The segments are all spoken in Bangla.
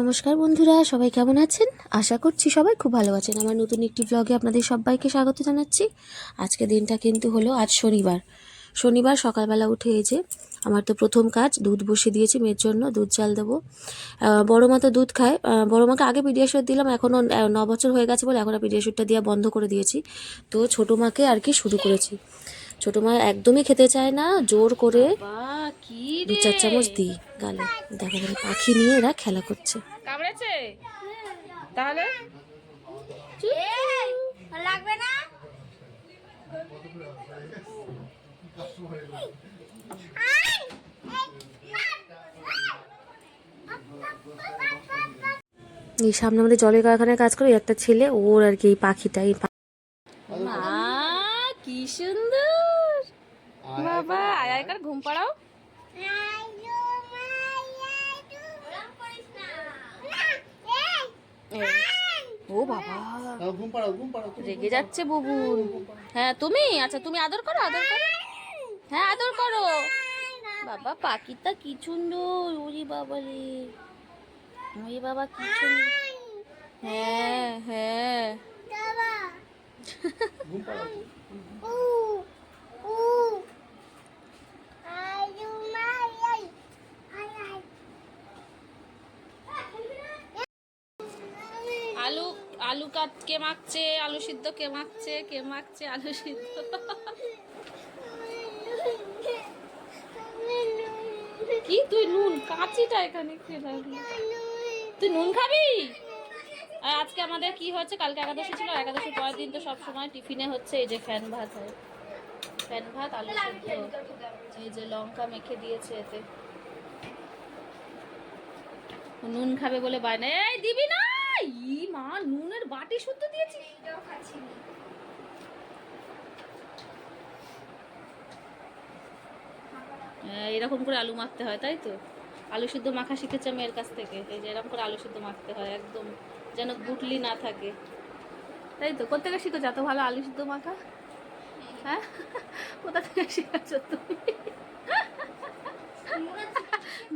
নমস্কার বন্ধুরা, সবাই কেমন আছেন? আশা করছি সবাই খুব ভালো আছেন। আমার নতুন একটি ব্লগে আপনাদের সবাইকে স্বাগত জানাচ্ছি। আজকে দিনটা কিন্তু হলো আজ শনিবার। শনিবার সকালবেলা উঠে এই যে আমার তো প্রথম কাজ, দুধ বসিয়ে দিয়েছি মেয়ের জন্য, দুধ চাল দেবো। বড় মা তো দুধ খায়। বড় মাকে আগে পিডিয়াশোর দিলাম, এখনও ন বছর হয়ে গেছে বলে এখন পিডিয়াশোরটা দেওয়া বন্ধ করে দিয়েছি। তো ছোটো মাকে আর কি শুরু করেছি। ছোটো মা একদমই খেতে চায় না জোর করে দু চার চামচ দিই গালে। দেখো এখানে পাখি নিয়ে এরা খেলা করছে। তাহলে? লাগবে না? এই সামনে আমাদের জলের কারখানায় কাজ করে একটা ছেলে ওর আর কি এই পাখিটা এই কি সুন্দর। বাবা আয় আয় কর ঘুম পাড়াও। ও বাবা। ঘুম পাড়াও ঘুম পাড়াও রেগে যাচ্ছে বুবুন হ্যাঁ তুমি? আচ্ছা তুমি আদর করো আদর করো। হ্যাঁ আদর করো। বাবা পাখিটা কি সুন্দর ওরে বাবা রে। ওরে বাবা কি সুন্দর। হ্যাঁ হ্যাঁ। ঘুম পাড়াও। আলু কাট কে মাখছে, আলু সিদ্ধ কে মাখছে কে মাখছে আলু সিদ্ধ? কি? তুই নুন, কাঁচিটা এখানে রাখলি তুই নুন খাবি? আর আজকে আমাদের কি হচ্ছে কালকে একাদশী ছিল একাদশী পরের দিন তো সব সময় টিফিনে হচ্ছে এই যে ফ্যান ভাত হয়। ফ্যান ভাত, আলু সিদ্ধ। এই যে লঙ্কা মেখে দিয়েছে এতে। নুন খাবে বলে বায়না। এই দিবি না! ই মা নুনের বাটি শুদ্ধ দিয়েছি? হ্যাঁ, এরকম করে আলু মাখতে হয় তাই তো? আলু সিদ্ধ মাখা শিখেছে মেয়ের কাছ থেকে এই যে এরকম করে আলু সিদ্ধ মাখতে হয় একদম যেন গুটলি না থাকে। তাই তো? কোথেকে শিখেছ? এত ভালো আলু সিদ্ধ মাখা? হ্যাঁ? কোথা থেকে শিখেছ তুমি?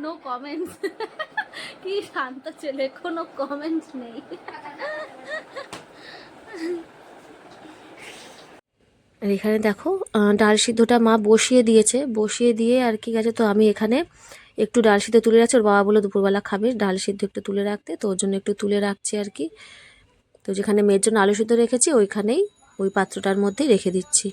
নো কমেন্টস কি শান্ত ছেলে কোনো কমেন্টস নেই। আর এখানে দেখো ডাল সিদ্ধটা মা বসিয়ে দিয়েছে। বসিয়ে দিয়ে আর কি গেছে, তো আমি এখানে একটু ডাল সিদ্ধ তুলে রাখছি। ওর বাবা বলে দুপুরবেলা খাবে, ডাল সিদ্ধ একটু তুলে রাখতে, তো ওর জন্য একটু তুলে রাখছি আর কি। তো যেখানে মেয়ের জন্য আলু সিদ্ধ রেখেছি, ওইখানেই ওই পাত্রটার মধ্যেই রেখে দিচ্ছি।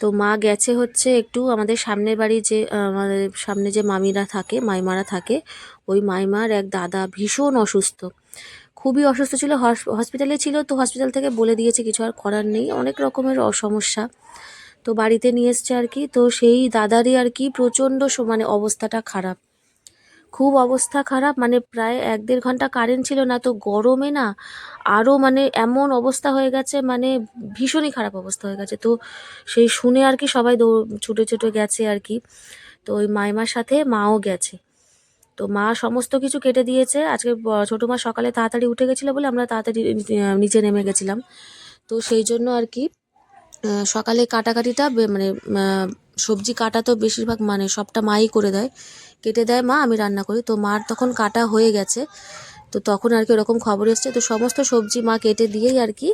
তো মা গেছে হচ্ছে একটু আমাদের সামনের বাড়ি যে আমাদের সামনে যে মামিরা থাকে, মাইমারা থাকে, ওই মাইমার এক দাদা ভীষণ অসুস্থ। খুবই অসুস্থ ছিল, হস- হসপিটালে ছিল, তো হসপিটাল থেকে বলে দিয়েছে কিছু আর করার নেই। অনেক রকমের অ- সমস্যা তো বাড়িতে নিয়ে এসছে আর কি। তো সেই দাদারই আর কি প্রচণ্ড মানে অবস্থাটা খারাপ। খুব অবস্থা খারাপ মানে প্রায় এক দেড় ঘণ্টা কারেন্ট ছিল না, তো গরমে না আরও মানে এমন অবস্থা হয়ে গেছে মানে ভীষণই খারাপ অবস্থা হয়ে গেছে। তো সেই শুনে আর কি সবাই দৌড় ছুটে ছুটে গেছে আর কি। তো ওই মাইমার সাথে মাও গেছে। তো মা সমস্ত কিছু কেটে দিয়েছে। আজকে ছোটো মা সকালে তাড়াতাড়ি উঠে গেছিল বলে আমরা তাড়াতাড়ি নিচে নেমে গেছিলাম। তো সেই জন্য আর কি সকালে কাটাকাটিটা মানে সবজি কাটা তো বেশিরভাগ মানে সবটা মাই করে দেয়। কেটে দেয় মা, আমি রান্না করি। তো মার তখন কাটা হয়ে গেছে। তো তখন আর কি ওরকম খবর এসছে। তো সমস্ত সবজি মা কেটে দিয়েই আর কি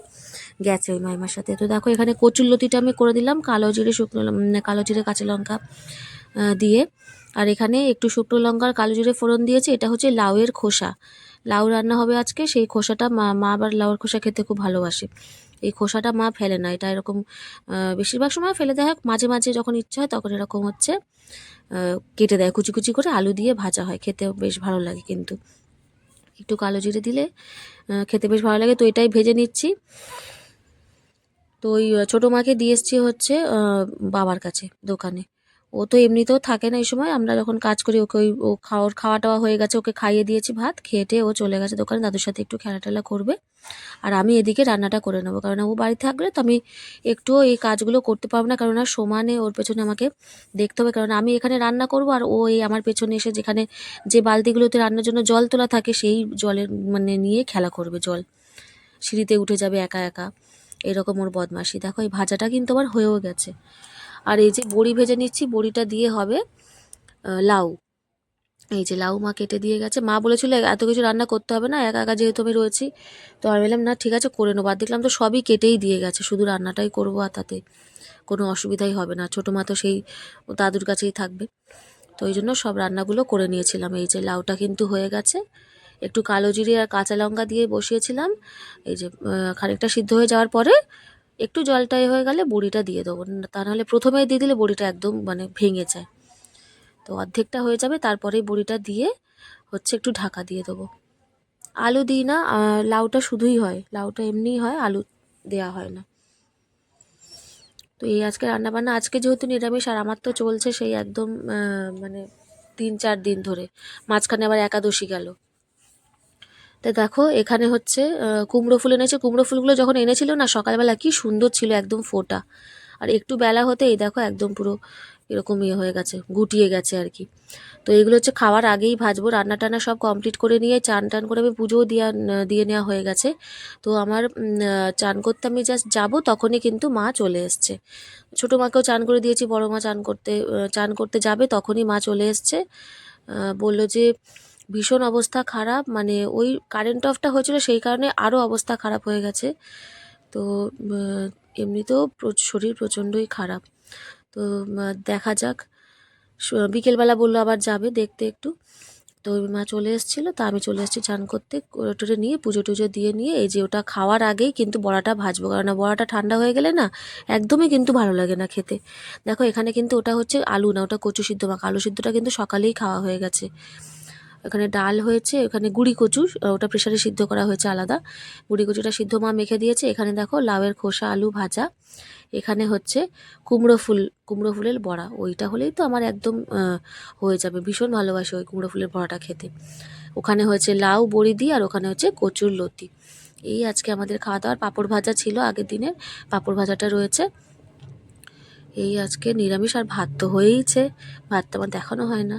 গেছে ওই মাইমার সাথে। তো দেখো এখানে কচুরলতিটা আমি করে দিলাম, কালো জিরে, শুকনো কালো জিরে, কাঁচা লঙ্কা দিয়ে। আর এখানে একটু শুকনো লঙ্কার কালো জিরে ফোড়ন দিয়েছি, এটা হচ্ছে লাউয়ের খোসা। লাউ রান্না হবে আজকে, সেই খোসাটা মা মা আবার লাউয়ের খোসা খেতে খুব ভালোবাসে। এই খোসাটা মা ফেলে না, এটা এরকম বেশিরভাগ সময় ফেলে দেয় মাঝে মাঝে যখন ইচ্ছা হয় তখন এরকম হচ্ছে কেটে দেয়, কুচি কুচি করে আলু দিয়ে ভাজা হয়, খেতে বেশ ভালো লাগে কিন্তু। একটু কালো জিরে দিলে খেতে বেশ ভালো লাগে, তো এটাই ভেজে নিচ্ছি। তো ওই ছোটো মাকে দিয়ে এসছি হচ্ছে বাবার কাছে দোকানে। ও তো এমনিতেও থাকে না এই সময়। আমরা যখন কাজ করি, ওকে ওই, ও খাওয়ার খাওয়া টাওয়া হয়ে গেছে, ওকে খাইয়ে দিয়েছি ভাত খেয়ে ও চলে গেছে দোকানে, দাদুর সাথে একটু খেলা টেলা করবে। আর আমি এদিকে রান্নাটা করে নেব, কারণ ও বাড়ি থাকলে তো আমি একটুও এই কাজগুলো করতে পারব না, কারণ সমানে ওর পেছনে আমাকে দেখতে হবে, কারণ আমি এখানে রান্না করব আর ও এই আমার পেছনে এসে যেখানে যে বালতিগুলোতে রান্নার জন্য জল তোলা থাকে, সেই জলের মানে নিয়ে খেলা করবে জল। সিঁড়িতে উঠে যাবে একা একা। এরকম ওর বদমাশি। দেখো, এই ভাজাটা কিন্তু আবার হয়েও গেছে। আর এই যে বড়ি ভেজে নিচ্ছি, বড়িটা দিয়ে হবে লাউ। এই যে লাউ মা কেটে দিয়ে গেছে। মা বলেছিল, এত কিছু রান্না করতে হবে না, একা একা যেহেতু আমি রয়েছি। তো আমি বললাম, না, ঠিক আছে, করে নেব। আর দেখলাম তো সবই কেটেই দিয়ে গেছে, শুধু রান্নাটাই করব আর তাতে কোনো অসুবিধাই হবে না। ছোটো মা তো সেই দাদুর কাছেই থাকবে। তো এই জন্য সব রান্নাগুলো করে নিয়েছিলাম। এই যে লাউটা কিন্তু হয়ে গেছে। একটু কালো জিরে আর কাঁচা লঙ্কা দিয়ে বসিয়েছিলাম। এই যে খানিকটা সিদ্ধ হয়ে যাওয়ার পরে একটু জলটা এ হয়ে গেলে বড়িটা দিয়ে দেবো। তা নাহলে প্রথমেই দিয়ে দিলে বড়িটা একদম মানে ভেঙে যায়। তো অর্ধেকটা হয়ে যাবে, তারপরেই বড়িটা দিয়ে হচ্ছে একটু ঢাকা দিয়ে দেবো। আলু দিই না লাউটা শুধুই হয়, লাউটা এমনিই হয়, আলু দেওয়া হয় না। তো এই আজকে রান্নাবান্না, আজকে যেহেতু নিরামিষ আর আমার তো চলছে সেই একদম মানে তিন চার দিন ধরে। মাঝখানে আবার একাদশী গেল। তো দেখো, এখানে হচ্ছে কুমড়ো ফুল এনেছে। কুমড়ো ফুলগুলো যখন এনেছিল না, সকালবেলা কি সুন্দর ছিল একদম ফোটা। আর একটু বেলা হতে এই দেখো একদম পুরো এরকম ইয়ে হয়ে গেছে, গুটিয়ে গেছে আর কি। তো এগুলো হচ্ছে খাওয়ার আগেই ভাজবো রান্না টান্না সব কমপ্লিট করে নিয়ে চান টান করে আমি পুজোও দিয়া দিয়ে নেওয়া হয়ে গেছে। তো আমার চান করতে আমি জাস্ট যাব, তখনই কিন্তু মা চলে এসছে। ছোটো মাকেও চান করে দিয়েছি, বড় মা চান করতে চান করতে যাবে, তখনই মা চলে এসছে। বলল যে ভীষণ অবস্থা খারাপ। মানে ওই কারেন্ট অফটা হয়েছিল সেই কারণে আরও অবস্থা খারাপ হয়ে গেছে। তো এমনিতেও শরীর প্রচণ্ডই খারাপ। তো দেখা যাক। বিকেলবেলা বলল আবার যাবে দেখতে একটু। তো, মা চলে এসেছিল, তা আমি চলে এসেছি চান করতে। করে টরে নিয়ে পুজো টুজো দিয়ে নিয়ে এই যে ওটা খাওয়ার আগেই কিন্তু বড়াটা ভাজবো। কারণ বড়াটা ঠান্ডা হয়ে গেলে না একদমই কিন্তু ভালো লাগে না খেতে। দেখো এখানে কিন্তু ওটা হচ্ছে আলু না, ওটা কচু সিদ্ধ মাখা। আলু সিদ্ধটা কিন্তু সকালেই খাওয়া হয়ে গেছে। এখানে ডাল হয়েছে, এখানে গুড়ি কচু ওটা প্রেশারে সিদ্ধ করা হয়েছে আলাদা। গুড়ি কচুটা সিদ্ধ মা মেখে দিয়েছে। এখানে দেখো লাউয়ের খোসা, আলু ভাজা। এখানে হচ্ছে কুমড়ো ফুল, কুমড়ো ফুলের বড়া। ওইটা হলেই তো আমার একদম হয়ে যাবে। ভীষণ ভালোবাসি ওই কুমড়ো ফুলের বড়াটা খেতে। ওখানে হয়েছে লাউ, বড়ি দিয়ে, আর ওখানে হচ্ছে কচুর লতি। এই আজকে আমাদের খাওয়া দাওয়ার পাঁপড় ভাজা ছিল আগের দিনের। পাঁপড় ভাজাটা রয়েছে। এই আজকে নিরামিষ আর ভাত তো হয়েইছে। ভাত তো আমার দেখানো হয় না।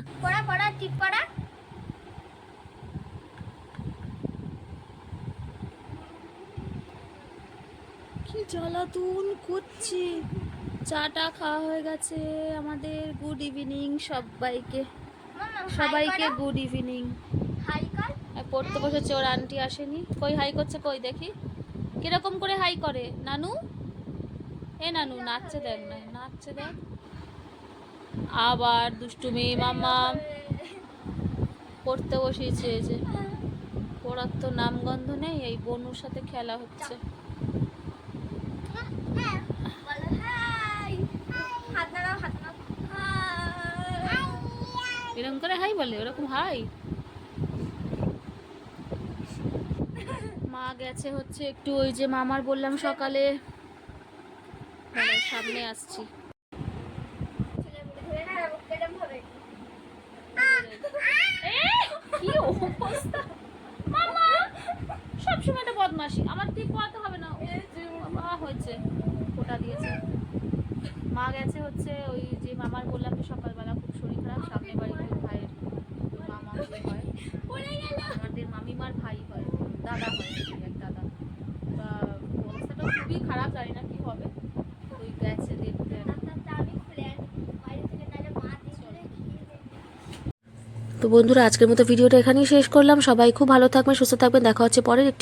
জ্বালাতন করছে। চাটা খাওয়া হয়ে গেছে আমাদের। গুড ইভিনিং সবাইকে। সবাইকে গুড ইভিনিং পড়তে বসেছে, ওর আন্টি আসেনি। কই হাই করছে কই দেখি। কীরকম করে হাই করে? নানু? এ নানু, নাচছে দেখ না, নাচছে দেখ। আবার দুষ্টুমি মামা। পড়তে বসিয়েছে এই যে। পড়ার তো নামগন্ধ নেই, এই বনুর সাথে খেলা হচ্ছে বলো হাই হাত নাড়াও হাত নাড়াও হাই এরকম করে হাই বলে, ওরকম হাই। মা গেছে হচ্ছে একটু ওই যে মামার বললাম সকালে। সামনে আসছি। আমার ঠিক হবে না। হয়েছে, ফোটা দিয়েছে। মা গেছে হচ্ছে ওই যে মামার বললাম যে সকালবেলা খুব শরীর খারাপ সামনে বাড়িতে ভাইয়ের মামা যে হয় পড়ে গেল মামিমার ভাই হয়, দাদা হয়, এক দাদা। অবস্থাটা খুবই খারাপ, জানি না কি হবে। গেছে দেখতে। তো বন্ধুরা, আজকের মতো ভিডিওটা এখানেই শেষ করলাম। সবাই খুব ভালো থাকবেন, সুস্থ থাকবেন। দেখা হচ্ছে পরের